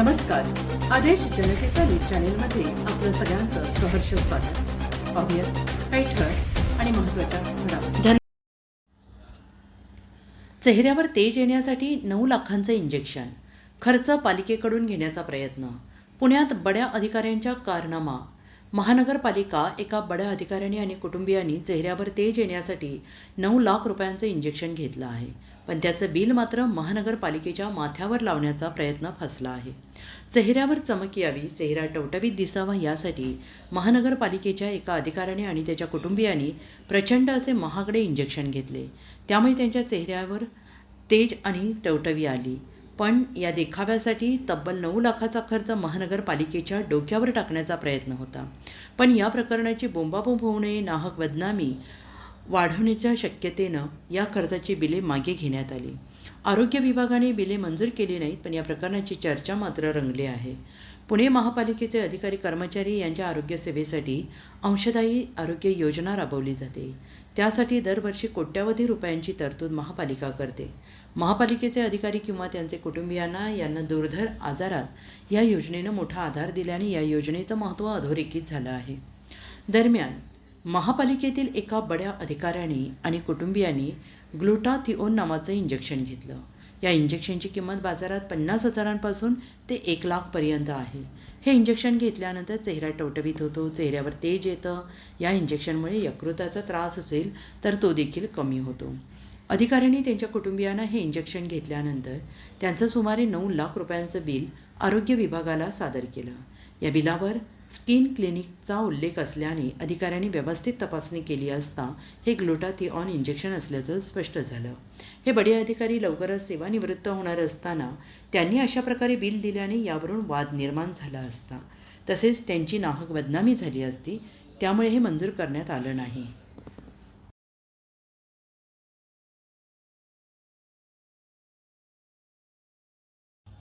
नमस्कार. आदेश जनतेचा न्यूज चॅनेलमध्ये आपलं सगळ्यांचं सहर्ष स्वागत. पाहूयात काही ठळक आणि महत्त्वाच्या घडामोडी. चेहऱ्यावर तेज येण्यासाठी नऊ लाखांचं इंजेक्शन. खर्च पालिकेकडून घेण्याचा प्रयत्न. पुण्यात बड्या अधिकाऱ्यांच्या कारनामा. महानगरपालिका एका बड्या अधिकाऱ्याने आणि कुटुंबियांनी चेहऱ्यावर तेज येण्यासाठी नऊ लाख रुपयांचं इंजेक्शन घेतलं आहे. पण त्याचं बिल मात्र महानगरपालिकेच्या माथ्यावर लावण्याचा प्रयत्न फसला आहे. चेहऱ्यावर चमक यावी चेहरा टवटवीत दिसावा यासाठी महानगरपालिकेच्या एका अधिकाऱ्याने आणि त्याच्या कुटुंबियांनी प्रचंड असे महागडे इंजेक्शन घेतले. त्यामुळे त्यांच्या चेहऱ्यावर तेज आणि टवटवी आली. पण या देखाव्यासाठी तब्बल नऊ लाखाचा खर्च महानगरपालिकेच्या डोक्यावर टाकण्याचा प्रयत्न होता. पण या प्रकरणाची बोंबाबोंब होऊ नये नाहक बदनामी वाढवण्याच्या शक्यतेनं या कर्जाची बिले मागे घेण्यात आली. आरोग्य विभागाने बिले मंजूर केली नाहीत पण या प्रकरणाची चर्चा मात्र रंगली आहे. पुणे महापालिकेचे अधिकारी कर्मचारी यांच्या आरोग्य सेवेसाठी अंशदायी आरोग्य योजना राबवली जाते. त्यासाठी दरवर्षी कोट्यावधी रुपयांची तरतूद महापालिका करते. महापालिकेचे अधिकारी किंवा त्यांचे कुटुंबियांना यांना दुर्धर आजारात या योजनेनं मोठा आधार दिल्याने या योजनेचं महत्त्व अधोरेखित झालं आहे. दरम्यान महापालिकेतील एका बड्या अधिकाऱ्याने आणि कुटुंबियांनी ग्लुटाथिओन नावाचं इंजेक्शन घेतलं. या इंजेक्शनची किंमत बाजारात पन्नास हजारांपासून ते एक लाखपर्यंत आहे. हे इंजेक्शन घेतल्यानंतर चेहरा टवटवीत होतो चेहऱ्यावर तेज येतं. या इंजेक्शनमुळे यकृताचा त्रास असेल तर तो देखील कमी होतो. अधिकाऱ्यांनी त्यांच्या कुटुंबियांना हे इंजेक्शन घेतल्यानंतर त्यांचं सुमारे नऊ लाख रुपयांचं बिल आरोग्य विभागाला सादर केलं. या बिलावर स्किन क्लिनिकचा उल्लेख असल्याने अधिकाऱ्यांनी व्यवस्थित तपासणी केली असता हे ग्लुटाथिऑन इंजेक्शन असल्याचं स्पष्ट झालं. हे बडे अधिकारी लवकरच सेवानिवृत्त होणार असताना त्यांनी अशा प्रकारे बिल दिल्याने यावरून वाद निर्माण झाला असता. तसेच त्यांची नाहक बदनामी झाली असती त्यामुळे हे मंजूर करण्यात आलं नाही.